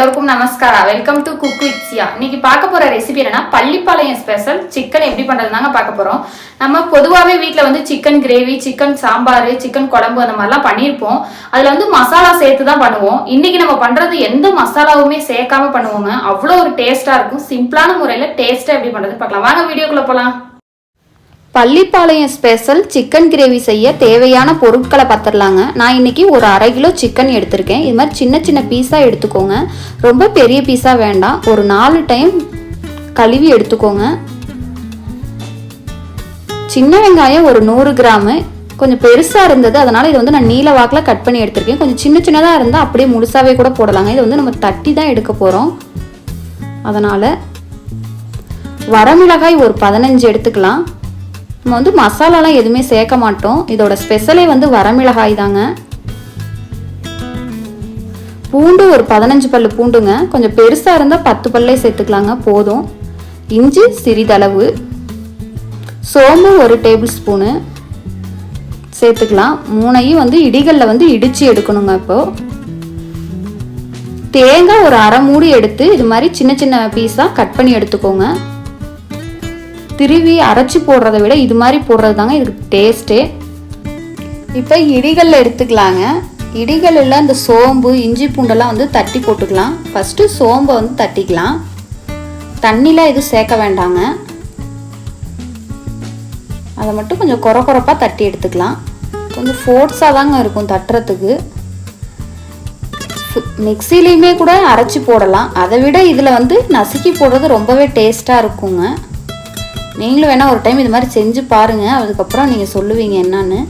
எல்லோருக்கும் நமஸ்காரா. Welcome to cook with இன்னைக்கு பார்க்க போற ரெசிபி என்னன்னா பள்ளிப்பாளையம் ஸ்பெஷல் சிக்கன் எப்படி பண்றதுனாங்க பார்க்க போறோம். நம்ம பொதுவாகவே வீட்டில் வந்து chicken gravy chicken sambar chicken குழம்பு அந்த மாதிரிலாம் பண்ணியிருப்போம். அதில் வந்து மசாலா சேர்த்து தான் பண்ணுவோம். இன்னைக்கு நம்ம பண்றது எந்த மசாலாவுமே சேர்க்காம பண்ணுவோங்க. அவ்வளோ ஒரு டேஸ்டா இருக்கும். சிம்பிளான முறையில் டேஸ்ட்டாக எப்படி பண்றது பார்க்கலாம். வாங்க வீடியோக்குள்ள போகலாம் பள்ளிப்பாளையம் ஸ்பெஷல் சிக்கன் கிரேவி செய்ய தேவையான பொருட்களை பார்த்துடலாங்க. நான் இன்னைக்கு ஒரு அரை கிலோ சிக்கன் எடுத்திருக்கேன். இது மாதிரி சின்ன சின்ன பீஸாக எடுத்துக்கோங்க. ரொம்ப பெரிய பீஸாக வேண்டாம். ஒரு நாலு டைம் கழுவி எடுத்துக்கோங்க. சின்ன வெங்காயம் ஒரு நூறு கிராமு. கொஞ்சம் பெருசாக இருந்தது. அதனால் இது வந்து நான் நீல வாக்கில் கட் பண்ணி எடுத்திருக்கேன். கொஞ்சம் சின்ன சின்னதாக இருந்தால் அப்படியே முழுசாவே கூட போடலாங்க. இது வந்து நம்ம தட்டி தான் எடுக்க போகிறோம் அதனால் வரமிளகாய் ஒரு பதினஞ்சு எடுத்துக்கலாம். நம்ம வந்து மசாலாலாம் எதுவுமே சேர்க்க மாட்டோம். இதோட ஸ்பெஷலே வந்து வரமிளகாய் தாங்க. பூண்டு ஒரு பதினஞ்சு பல்லு பூண்டுங்க. கொஞ்சம் பெருசாக இருந்தால் பத்து பல்லே சேர்த்துக்கலாங்க போதும். இஞ்சி சிறிதளவு. சோம்பு ஒரு டேபிள் ஸ்பூனு. சேர்த்துக்கலாம். மூணையும் வந்து இடிகளில் வந்து இடித்து எடுக்கணுங்க இப்போது தேங்காய் ஒரு அரை மூடி எடுத்து இது மாதிரி சின்ன சின்ன பீஸாக கட் பண்ணி எடுத்துக்கோங்க. திருவி அரைச்சி போடுறத விட இது மாதிரி போடுறது தாங்க இதுக்கு டேஸ்ட்டே இப்போ இடிகளில் எடுத்துக்கலாங்க. இடிகளில் அந்த சோம்பு இஞ்சி பூண்டெல்லாம் வந்து தட்டி போட்டுக்கலாம். ஃபஸ்ட்டு சோம்பை வந்து தட்டிக்கலாம். தண்ணிலாம் எதுவும் சேர்க்க வேண்டாங்க. அதை மட்டும் கொஞ்சம் குறை குறைப்பாக தட்டி எடுத்துக்கலாம். கொஞ்சம் ஃபோர்ஸாக தாங்க இருக்கும் தட்டுறதுக்கு. மிக்சிலையுமே கூட அரைச்சி போடலாம். அதை விட இதில் வந்து நசுக்கி போடுறது ரொம்பவே டேஸ்ட்டாக இருக்குங்க. நீங்களும் வேணால் ஒரு டைம் இது மாதிரி செஞ்சு பாருங்கள் அதுக்கப்புறம் நீங்கள் சொல்லுவீங்க என்னான்னு.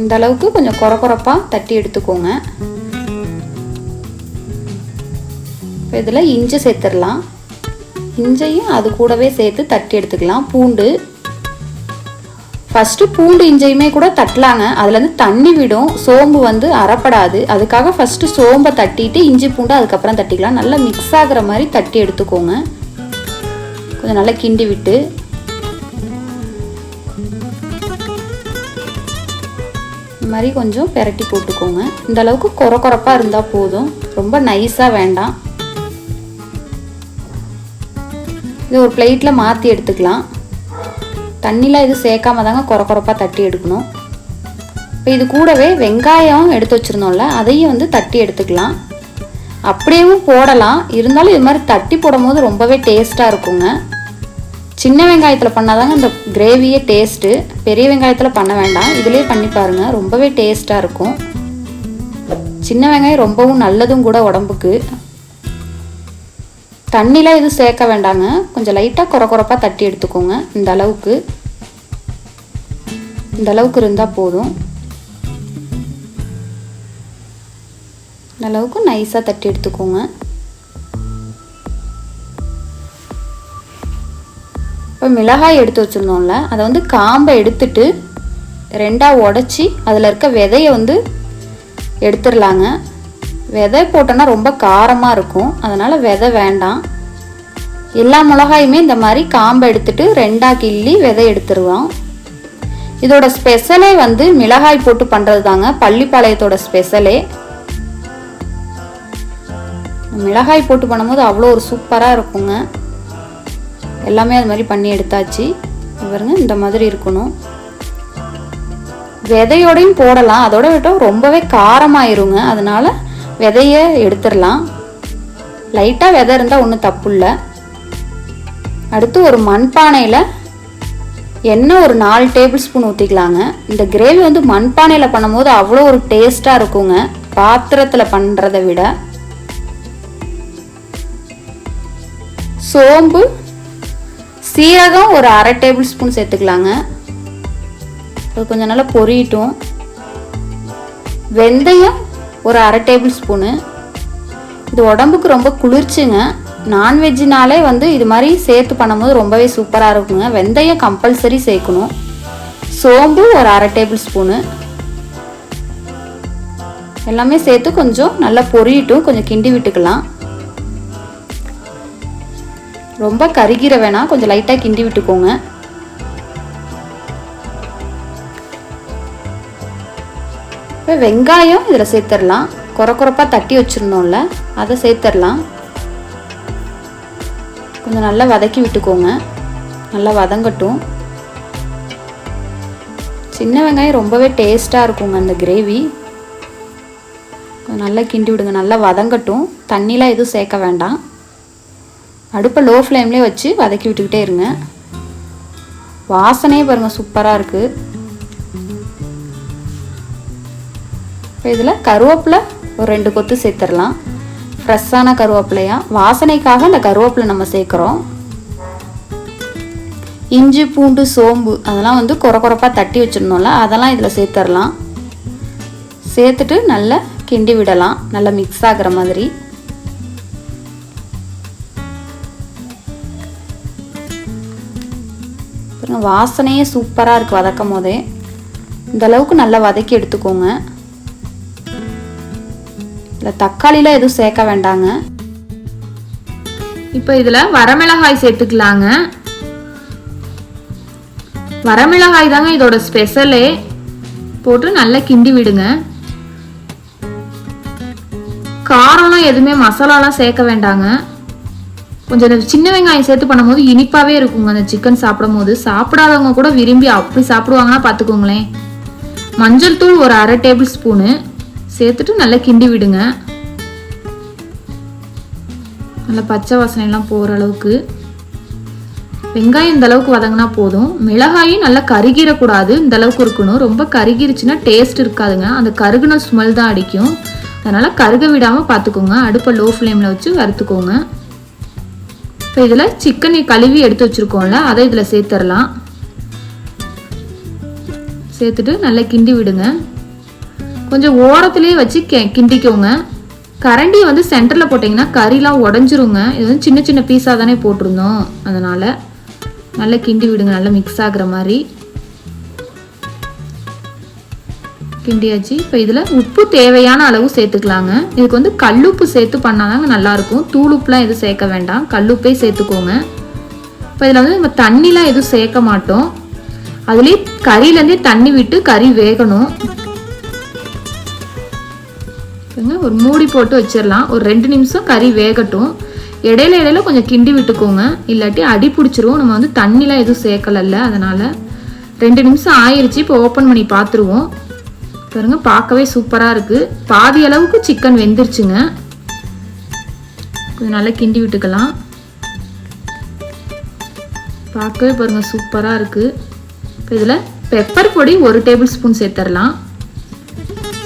இந்த அளவுக்கு கொஞ்சம் குறை குறைப்பாக தட்டி எடுத்துக்கோங்க. இப்போ இதில் இஞ்சி சேர்த்துடலாம். இஞ்சையும் அது கூடவே சேர்த்து தட்டி எடுத்துக்கலாம். பூண்டு. ஃபஸ்ட்டு பூண்டு இஞ்சையுமே கூட தட்டலாங்க. அதுலேருந்து தண்ணி விடும். சோம்பு வந்து அறப்படாது. அதுக்காக ஃபஸ்ட்டு சோம்பை தட்டிட்டு இஞ்சி பூண்டு அதுக்கப்புறம் தட்டிக்கலாம். நல்லா மிக்ஸ் ஆகிற மாதிரி தட்டி எடுத்துக்கோங்க. கொஞ்சம் நல்லா கிண்டி விட்டு. இந்த மாதிரி கொஞ்சம் பெரட்டி போட்டுக்கோங்க. இந்த அளவுக்கு குறை குறப்பாக இருந்தால் போதும். ரொம்ப நைஸாக வேண்டாம். இது ஒரு பிளேட்டில் மாற்றி எடுத்துக்கலாம். தண்ணிலாம் இது சேர்க்காம தாங்க குறை குறைப்பாக தட்டி எடுக்கணும். இப்போ இது கூடவே வெங்காயம் எடுத்து வச்சுருந்தோம்ல அதையும் வந்து தட்டி எடுத்துக்கலாம். அப்படியேவும் போடலாம். இருந்தாலும் இது மாதிரி தட்டி போடும் போது ரொம்பவே டேஸ்ட்டாக இருக்குங்க. சின்ன வெங்காயத்தில் பண்ணாதாங்க இந்த கிரேவியே டேஸ்ட்டு பெரிய வெங்காயத்தில் பண்ண வேண்டாம். இதுலேயே பண்ணி பாருங்கள் ரொம்பவே டேஸ்ட்டாக இருக்கும். சின்ன வெங்காயம் ரொம்பவும் நல்லதும் கூட உடம்புக்கு. தண்ணிலாம் எதுவும் சேர்க்க வேண்டாங்க. கொஞ்சம் லைட்டாக குறை குறைப்பாக தட்டி எடுத்துக்கோங்க. இந்த அளவுக்கு. இந்த அளவுக்கு இருந்தால் போதும். இந்த அளவுக்கு நைஸாக தட்டி எடுத்துக்கோங்க. இப்போ மிளகாய் எடுத்து வச்சுருந்தோம்ல அதை வந்து காம்பை எடுத்துட்டு ரெண்டாக உடச்சி அதில் இருக்க விதையை வந்து எடுத்துடலாங்க. விதை போட்டோன்னா ரொம்ப காரமாக இருக்கும். அதனால் விதை வேண்டாம். எல்லா மிளகாயுமே இந்த மாதிரி காம்பை எடுத்துட்டு ரெண்டாக கிள்ளி விதை எடுத்துருவோம். இதோட ஸ்பெஷலே வந்து மிளகாய் போட்டு பண்ணுறது தாங்க பள்ளிப்பாளையத்தோட ஸ்பெஷலே மிளகாய் போட்டு பண்ணும்போது அவ்வளோ ஒரு சூப்பராக இருக்குங்க. எல்லாமே அது மாதிரி பண்ணி எடுத்தாச்சு. பாருங்க இந்த மாதிரி இருக்கணும். விதையோடையும் போடலாம். அதோட விட்டோம் ரொம்பவே காரமாயிருங்க. அதனால விதைய எடுத்துடலாம். லைட்டாக விதை இருந்தால் ஒன்றும் தப்பு இல்லை. அடுத்து ஒரு மண்பானையில் எண்ணெய் ஒரு நாலு டேபிள் ஸ்பூன் ஊற்றிக்கலாங்க இந்த கிரேவி வந்து மண்பானையில் பண்ணும்போது அவ்வளோ ஒரு டேஸ்ட்டாக இருக்குங்க. பாத்திரத்தில் பண்ணுறதை விட. சோம்பு சீரகம் ஒரு அரை டேபிள் ஸ்பூன் சேர்த்துக்கலாங்க. அது கொஞ்சம் நல்லா பொரியட்டும் வெந்தயம் ஒரு அரை டேபிள் ஸ்பூனு. இது உடம்புக்கு ரொம்ப குளிர்ச்சிங்க. நான்வெஜ்ஜினாலே வந்து இது மாதிரி சேர்த்து பண்ணும்போது ரொம்பவே சூப்பராக இருக்குங்க. வெந்தயம் கம்பல்சரி சேர்க்கணும். சோம்பு ஒரு அரை டேபிள் ஸ்பூனு. எல்லாமே சேர்த்து கொஞ்சம் நல்லா பொரியட்டும். கொஞ்சம் கிண்டி விட்டுக்கலாம். ரொம்ப கருகிற வேணாம். கொஞ்சம் லைட்டாக கிண்டி விட்டுக்கோங்க. இப்போ வெங்காயம் இதில் சேர்த்துடலாம் குறை குறைப்பாக தட்டி வச்சுருந்தோம்ல அதை சேர்த்துடலாம் கொஞ்சம் நல்லா வதக்கி விட்டுக்கோங்க. நல்லா வதங்கட்டும். சின்ன வெங்காயம் ரொம்பவே டேஸ்ட்டாக இருக்குங்க அந்த கிரேவி கொஞ்சம் நல்லா கிண்டி விடுங்க நல்லா வதங்கட்டும். தண்ணிலாம் எதுவும் சேர்க்க வேண்டாம். அடுப்பை லோ ஃப்ளேம்லேயே வச்சு வதக்கி விட்டுக்கிட்டே இருங்க. வாசனையே பாருங்கள் சூப்பராக இருக்குது இப்போ இதில் கருவேப்பிலை ஒரு ரெண்டு கொத்து சேர்த்துடலாம். ஃப்ரெஷ்ஷான கருவேப்பிலையா? வாசனைக்காக அந்த கருவேப்பிலை நம்ம சேர்க்குறோம். இஞ்சி பூண்டு சோம்பு அதெல்லாம் வந்து குறை குறைப்பாக தட்டி வச்சுருந்தோம்ல அதெல்லாம் இதில் சேர்த்துடலாம். சேர்த்துட்டு நல்லா கிண்டி விடலாம். நல்லா மிக்ஸ் ஆகிற மாதிரி. வாசனையே சூப்பராக இருக்குது வதக்கும் போதே. இந்த அளவுக்கு நல்லா வதக்கி எடுத்துக்கோங்க. இல்லை தக்காளிலாம் எதுவும் சேர்க்க வேண்டாங்க. இப்போ இதில் வரமிளகாய் சேர்த்துக்கலாங்க. வரமிளகாய் தாங்க இதோட ஸ்பெஷலே போட்டு நல்லா கிண்டி விடுங்க. காரம்லாம் எதுவுமே மசாலாலாம் சேர்க்க வேண்டாங்க. கொஞ்சம் இந்த சின்ன வெங்காயம் சேர்த்து பண்ணும்போது இனிப்பாகவே இருக்குங்க. அந்த சிக்கன் சாப்பிடும் போது சாப்பிடாதவங்க கூட விரும்பி அப்படி சாப்பிடுவாங்கன்னா பார்த்துக்கோங்களேன். மஞ்சள் தூள் ஒரு அரை டேபிள் ஸ்பூனு. சேர்த்துட்டு நல்லா கிண்டி விடுங்க. நல்லா பச்சை வாசனைலாம் போகிற அளவுக்கு. வெங்காயம் இந்த அளவுக்கு வதங்கினா போதும். மிளகாயும் நல்லா கருகிடக்கூடாது இந்த அளவுக்கு இருக்கணும். ரொம்ப கருகிருச்சுன்னா டேஸ்ட் இருக்காதுங்க. அந்த கருகுன ஸ்மெல் தான் அடிக்கும். அதனால் கருக விடாமல் பார்த்துக்கோங்க. அடுப்பை லோ ஃப்ளேமில் வச்சு வறுத்துக்கோங்க. இப்போ இதில் சிக்கனை கழுவி எடுத்து வச்சுருக்கோம்ல அதை இதில் சேர்த்துடலாம் சேர்த்துட்டு நல்லா கிண்டி விடுங்க. கொஞ்சம் ஓரத்துலேயே வச்சு கெ- கிண்டிக்கோங்க. கரண்டி வந்து சென்டரில் போட்டிங்கன்னா கறிலாம் உடஞ்சிருங்க. இது வந்து சின்ன சின்ன பீஸாக தானே போட்டிருந்தோம். அதனால் நல்லா கிண்டி விடுங்க நல்லா மிக்ஸ் ஆகுற மாதிரி. கிண்டியாச்சு. இப்போ இதில் உப்பு தேவையான அளவு சேர்த்துக்கலாங்க. இதுக்கு வந்து கல்லுப்பு சேர்த்து பண்ணாதாங்க நல்லாயிருக்கும். தூளுப்புலாம் எதுவும் சேர்க்க வேண்டாம். கல்லுப்பே சேர்த்துக்கோங்க. இப்போ இதில் வந்து நம்ம தண்ணிலாம் எதுவும் சேர்க்க மாட்டோம். அதுலேயே கறியிலேருந்தே தண்ணி விட்டு கறி வேகணும். பாருங்க, ஒரு மூடி போட்டு வச்சிடலாம் ஒரு ரெண்டு நிமிஷம் கறி வேகட்டும். இடையில இடையில கொஞ்சம் கிண்டி விட்டுக்கோங்க. இல்லாட்டி அடி பிடிச்சிரும். நம்ம வந்து தண்ணிலாம் எதுவும் சேர்க்கலல்ல. அதனால் ரெண்டு நிமிஷம் ஆயிருச்சு. இப்போ ஓப்பன் பண்ணி பார்த்துருவோம். பாருங்க பார்க்கவே சூப்பராக இருக்குது பாதி அளவுக்கு சிக்கன் வெந்துருச்சுங்க. கொஞ்சம் நல்லா கிண்டி விட்டுக்கலாம். பார்க்கவே பாருங்க சூப்பராக இருக்குது இப்போ இதில் பெப்பர் பொடி ஒரு டேபிள் ஸ்பூன் சேர்த்துடலாம்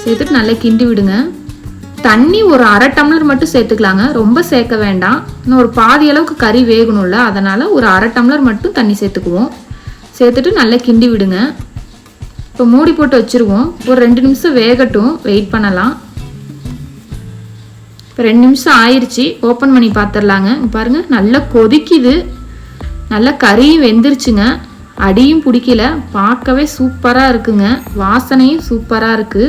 சேர்த்துட்டு நல்லா கிண்டி விடுங்க. தண்ணி ஒரு அரை டம்ளர் மட்டும் சேர்த்துக்கலாங்க. ரொம்ப சேர்க்க வேண்டாம். இன்னும் ஒரு பாதி அளவுக்கு கறி வேகணும்ல அதனால் ஒரு அரை டம்ளர் மட்டும் தண்ணி சேர்த்துக்குவோம். சேர்த்துட்டு நல்லா கிண்டி விடுங்க. இப்போ மூடி போட்டு வச்சுருவோம். ஒரு ரெண்டு நிமிஷம் வேகட்டும். வெயிட் பண்ணலாம். இப்போ ரெண்டு நிமிஷம் ஆயிருச்சு. ஓப்பன் பண்ணி பார்த்துடலாங்க பாருங்கள் நல்லா கொதிக்குது. நல்லா கறியும் வெந்துருச்சுங்க. அடியும் பிடிக்கல. பார்க்கவே சூப்பராக இருக்குங்க. வாசனையும் சூப்பராக இருக்குது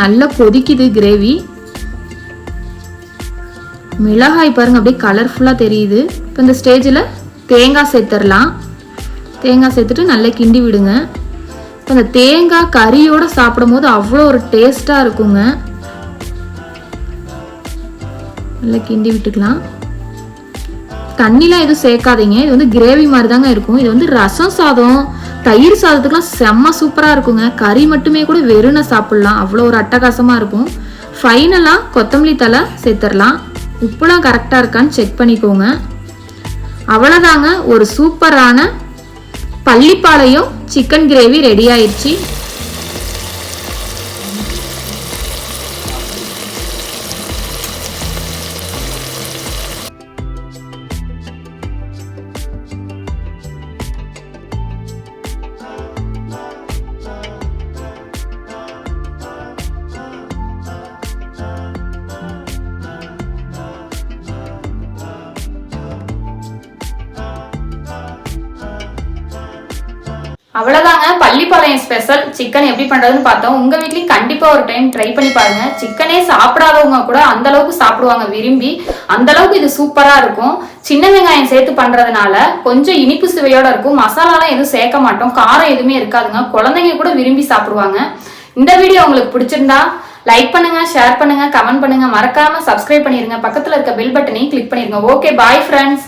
நல்லா கொதிக்குது கிரேவி மிளகாய் பாருங்க அப்படியே கலர்ஃபுல்லாக தெரியுது. இப்போ இந்த ஸ்டேஜில் தேங்காய் சேர்த்துடலாம் தேங்காய் சேர்த்துட்டு நல்லா கிண்டி விடுங்க. இப்போ இந்த தேங்காய் கறியோடு சாப்பிடும் போது அவ்வளோ ஒரு டேஸ்ட்டாக இருக்குங்க. நல்லா கிண்டி விட்டுக்கலாம். தண்ணிலாம் எதுவும் சேர்க்காதீங்க. இது வந்து கிரேவி மாதிரி தாங்க இருக்கும். இது வந்து ரசம் சாதம். தயிர் சாதத்துக்குலாம் செம்ம சூப்பராக இருக்குங்க. கறி மட்டுமே கூட வெறுனை சாப்பிட்லாம். அவ்வளோ ஒரு அட்டகாசமாக இருக்கும். ஃபைனலாக கொத்தமல்லி தலை சேர்த்துடலாம் உப்புலாம் கரெக்டாக இருக்கான்னு செக் பண்ணிக்கோங்க. அவ்வளோதாங்க. ஒரு சூப்பரான பள்ளிப்பாளையம் சிக்கன் கிரேவி ரெடி ஆயிடுச்சு அவ்வளோதாங்க பள்ளிப்பாளையம் ஸ்பெஷல் சிக்கன் எப்படி பண்ணுறதுன்னு பார்த்தோம். உங்கள் வீட்லேயும் கண்டிப்பாக ஒரு டைம் ட்ரை பண்ணி பாருங்க. சிக்கனே சாப்பிடாதவங்க கூட அந்தளவுக்கு சாப்பிடுவாங்க விரும்பி. அந்தளவுக்கு இது சூப்பராக இருக்கும். சின்ன வெங்காயம் சேர்த்து பண்ணுறதுனால கொஞ்சம் இனிப்பு சுவையோடு இருக்கும். மசாலாலாம் எதுவும் சேர்க்க மாட்டோம். காரம் எதுவுமே இருக்காதுங்க. குழந்தைங்க கூட விரும்பி சாப்பிடுவாங்க. இந்த வீடியோ உங்களுக்கு பிடிச்சிருந்தா லைக் பண்ணுங்க ஷேர் பண்ணுங்க கமெண்ட் பண்ணுங்க. மறக்காம சப்ஸ்கிரைப் பண்ணிருங்க. பக்கத்துல இருக்க பெல் பட்டனையும் கிளிக் பண்ணிருங்க. Okay bye friends